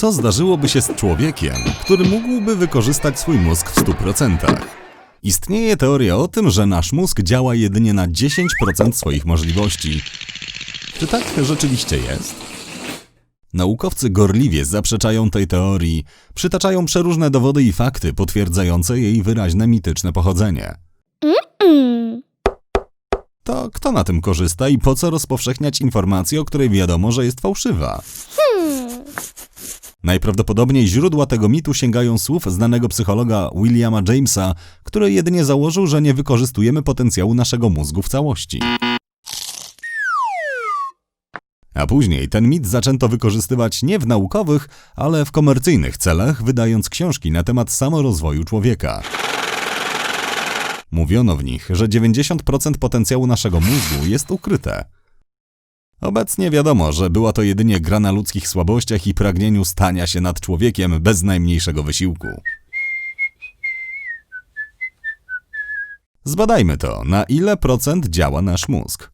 Co zdarzyłoby się z człowiekiem, który mógłby wykorzystać swój mózg w 100%? Istnieje teoria o tym, że nasz mózg działa jedynie na 10% swoich możliwości. Czy tak rzeczywiście jest? Naukowcy gorliwie zaprzeczają tej teorii, przytaczają przeróżne dowody i fakty potwierdzające jej wyraźne mityczne pochodzenie. To kto na tym korzysta i po co rozpowszechniać informację, o której wiadomo, że jest fałszywa? Najprawdopodobniej źródła tego mitu sięgają słów znanego psychologa Williama Jamesa, który jedynie założył, że nie wykorzystujemy potencjału naszego mózgu w całości. A później ten mit zaczęto wykorzystywać nie w naukowych, ale w komercyjnych celach, wydając książki na temat samorozwoju człowieka. Mówiono w nich, że 90% potencjału naszego mózgu jest ukryte. Obecnie wiadomo, że była to jedynie gra na ludzkich słabościach i pragnieniu stania się nad człowiekiem bez najmniejszego wysiłku. Zbadajmy to, na ile procent działa nasz mózg.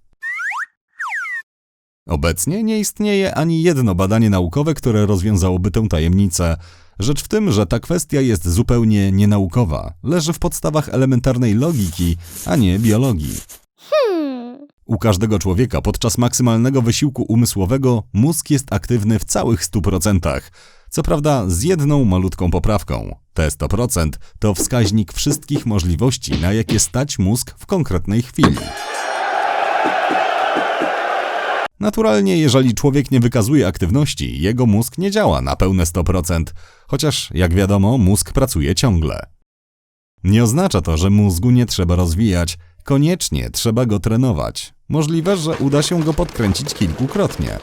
Obecnie nie istnieje ani jedno badanie naukowe, które rozwiązałoby tę tajemnicę. Rzecz w tym, że ta kwestia jest zupełnie nienaukowa. Leży w podstawach elementarnej logiki, a nie biologii. U każdego człowieka podczas maksymalnego wysiłku umysłowego mózg jest aktywny w całych 100%. Co prawda z jedną malutką poprawką. Te 100% to wskaźnik wszystkich możliwości, na jakie stać mózg w konkretnej chwili. Naturalnie, jeżeli człowiek nie wykazuje aktywności, jego mózg nie działa na pełne 100%, chociaż, jak wiadomo, mózg pracuje ciągle. Nie oznacza to, że mózgu nie trzeba rozwijać, koniecznie trzeba go trenować. Możliwe, że uda się go podkręcić kilkukrotnie.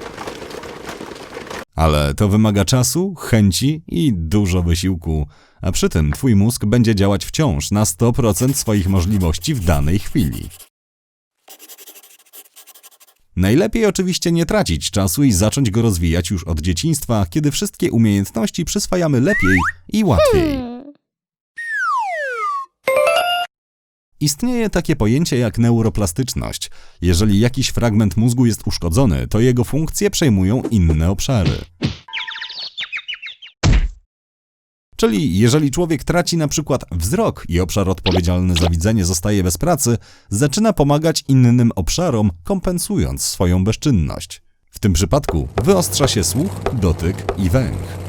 Ale to wymaga czasu, chęci i dużo wysiłku, a przy tym twój mózg będzie działać wciąż na 100% swoich możliwości w danej chwili. Najlepiej oczywiście nie tracić czasu i zacząć go rozwijać już od dzieciństwa, kiedy wszystkie umiejętności przyswajamy lepiej i łatwiej. Istnieje takie pojęcie jak neuroplastyczność. Jeżeli jakiś fragment mózgu jest uszkodzony, to jego funkcje przejmują inne obszary. Czyli jeżeli człowiek traci na przykład wzrok i obszar odpowiedzialny za widzenie zostaje bez pracy, zaczyna pomagać innym obszarom, kompensując swoją bezczynność. W tym przypadku wyostrza się słuch, dotyk i węch.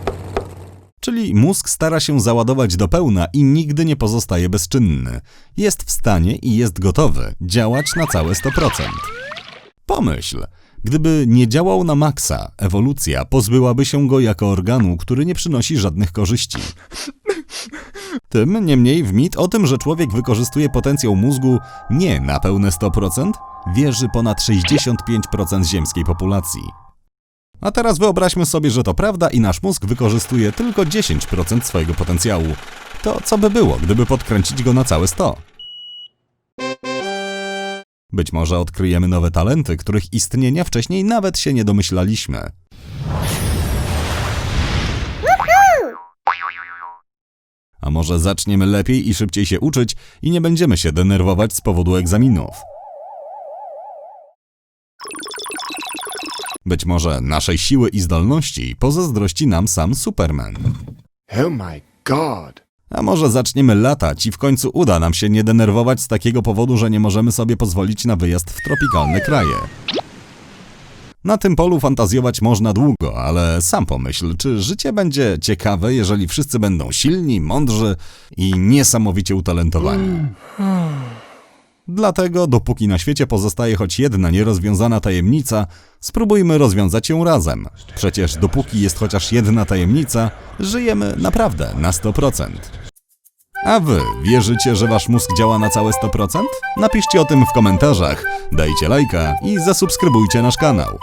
Czyli mózg stara się załadować do pełna i nigdy nie pozostaje bezczynny. Jest w stanie i jest gotowy działać na całe 100%. Pomyśl, gdyby nie działał na maksa, ewolucja pozbyłaby się go jako organu, który nie przynosi żadnych korzyści. Tym niemniej w mit o tym, że człowiek wykorzystuje potencjał mózgu nie na pełne 100%, wierzy ponad 65% ziemskiej populacji. A teraz wyobraźmy sobie, że to prawda i nasz mózg wykorzystuje tylko 10% swojego potencjału. To co by było, gdyby podkręcić go na całe 100? Być może odkryjemy nowe talenty, których istnienia wcześniej nawet się nie domyślaliśmy. A może zaczniemy lepiej i szybciej się uczyć i nie będziemy się denerwować z powodu egzaminów? Być może naszej siły i zdolności pozazdrości nam sam Superman. Oh my god. A może zaczniemy latać i w końcu uda nam się nie denerwować z takiego powodu, że nie możemy sobie pozwolić na wyjazd w tropikalne kraje. Na tym polu fantazjować można długo, ale sam pomyśl, czy życie będzie ciekawe, jeżeli wszyscy będą silni, mądrzy i niesamowicie utalentowani. Dlatego, dopóki na świecie pozostaje choć jedna nierozwiązana tajemnica, spróbujmy rozwiązać ją razem. Przecież dopóki jest chociaż jedna tajemnica, żyjemy naprawdę na 100%. A wy wierzycie, że wasz mózg działa na całe 100%? Napiszcie o tym w komentarzach, dajcie lajka i zasubskrybujcie nasz kanał.